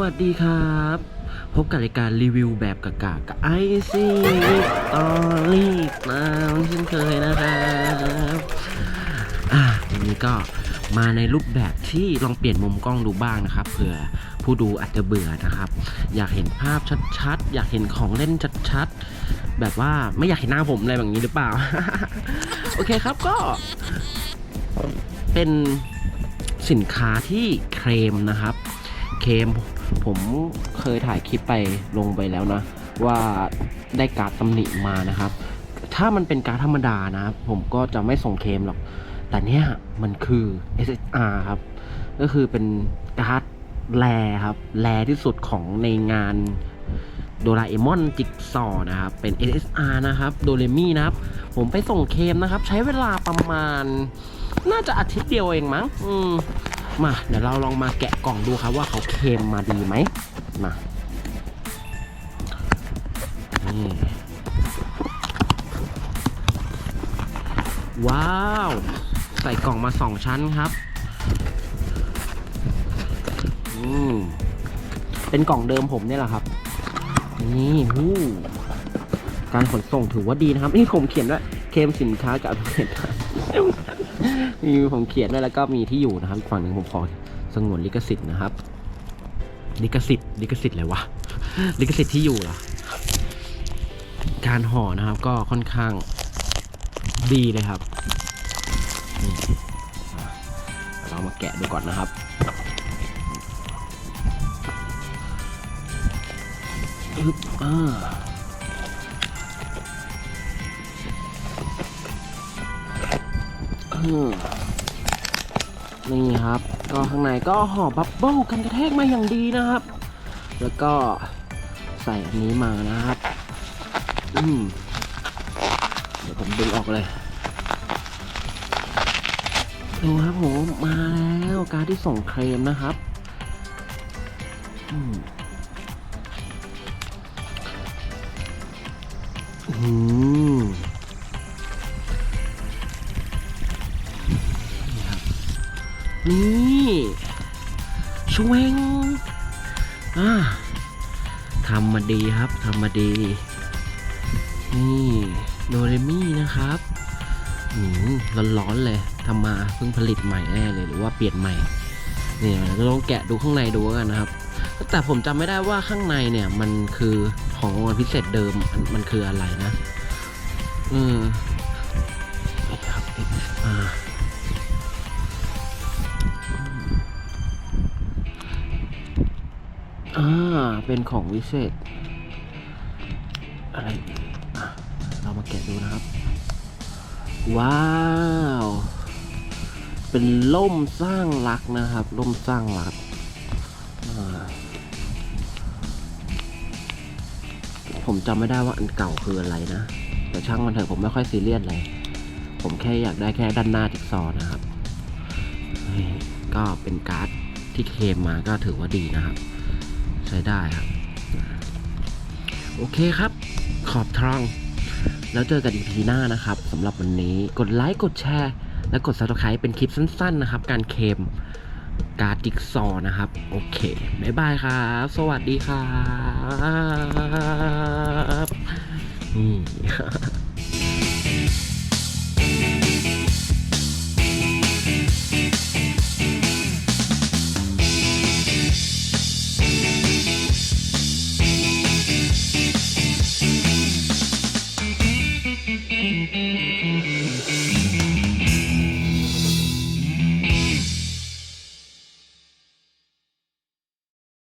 วัสดีครับ พบกับรายการรีวิวแบบกากากับไอซี่ตอรี่นะเช่นเคยนะครับอะวันนี้ก็มาในรูปแบบที่ลองเปลี่ยนมุมกล้องดูบ้างนะครับเผื่อผู้ดูอาจจะเบื่อนะครับ อยากเห็นภาพชัดๆ อยากเห็นของเล่นชัดๆ แบบว่าไม่อยากเห็นหน้าผมอะไรแบบนี้หรือเปล่า โอเคครับก็เป็นสินค้าที่เคลมนะครับ เคลม ผมเคยถ่ายคลิปไปลงไปแล้วนะ ว่าได้การ์ดตำหนิมานะครับ ถ้ามันเป็นการ์ดธรรมดานะ ผมก็จะไม่ส่งเคมหรอก แต่เนี้ยมันคือ SSR ครับ ก็คือเป็นการ์ดแรครับ แรที่สุดของในงานโดราเอมอนจิกซอนะครับ เป็น SSR นะครับ โดเรมี่นะครับ ผมไปส่งเคมนะครับ ใช้เวลาประมาณ น่าจะอาทิตย์เดียวเองมั้ง อืม มาเดี๋ยวเราลองมาแกะกล่องดูครับว่าเขาเคลมมาดีไหมมานี่ว้าว ใส่กล่องมาสองชั้นครับอืมเป็นกล่องเดิมผมเนี่ยแหละครับ นี่หู้การขนส่งถือว่าดีนะครับ นี่ผมเขียนว่าเคลมสินค้ากับเพจ มีผมเขียนด้วยแล้วก็มีที่อยู่นะครับอีกฝั่งหนึ่งผมขอสงวนลิขสิทธิ์นะครับ ลิขสิทธิ์ลิขสิทธิ์อะไรวะลิขสิทธิ์ที่อยู่เหรอการห่อนะครับก็ค่อนข้างดีเลยครับเรามาแกะดูก่อนนะครับอึ๊บอ่า นี่ครับ ก็ข้างในก็ห่อบับเบิ้ลกันกระแทกมาอย่างดีนะครับ แล้วก็ใส่อันนี้มานะครับ อืมเดี๋ยวผมดึงออกเลย ดูครับผมมาแล้วการที่ส่งเคลมนะครับ อืมอืม นี่ชเวงอ่าทำมาดีครับทำมาดี นี่โดเรมี่นะครับอืมร้อนๆเลยทำมาเพิ่งผลิตใหม่แน่เลยหรือว่าเปลี่ยนใหม่เนี่ยเราลองแกะดูข้างในดูกันนะครับ แต่ผมจำไม่ได้ว่าข้างในเนี่ย มันคือของรางวัลพิเศษเดิมมันคืออะไรนะอืมนี่ครับอ่า อ่า เป็นของวิเศษ อะไรเรามาแกะดูนะครับ ว้าว เป็นล่มสร้างรักนะครับ ล่มสร้างรัก ผมจำไม่ได้ว่าอันเก่าคืออะไรนะ แต่ช่างมันเถอะผมไม่ค่อยซีเรียสเลย ผมแค่อยากได้แค่ด้านหน้าจิ๊กซอนะครับ ก็เป็นการ์ดที่เคมมาก็ถือว่าดีนะครับ ใช้ได้ครับ โอเคครับ ขอบทองแล้วเจอกันอีพีหน้านะครับสำหรับวันนี้กดไลค์กดแชร์ และกด subscribe เป็นคลิปสั้น ๆ นะครับ การเคมการดจิ๊กซอว์นะครับ โอเค บ๊ายบายครับ สวัสดีครับนี่ Thank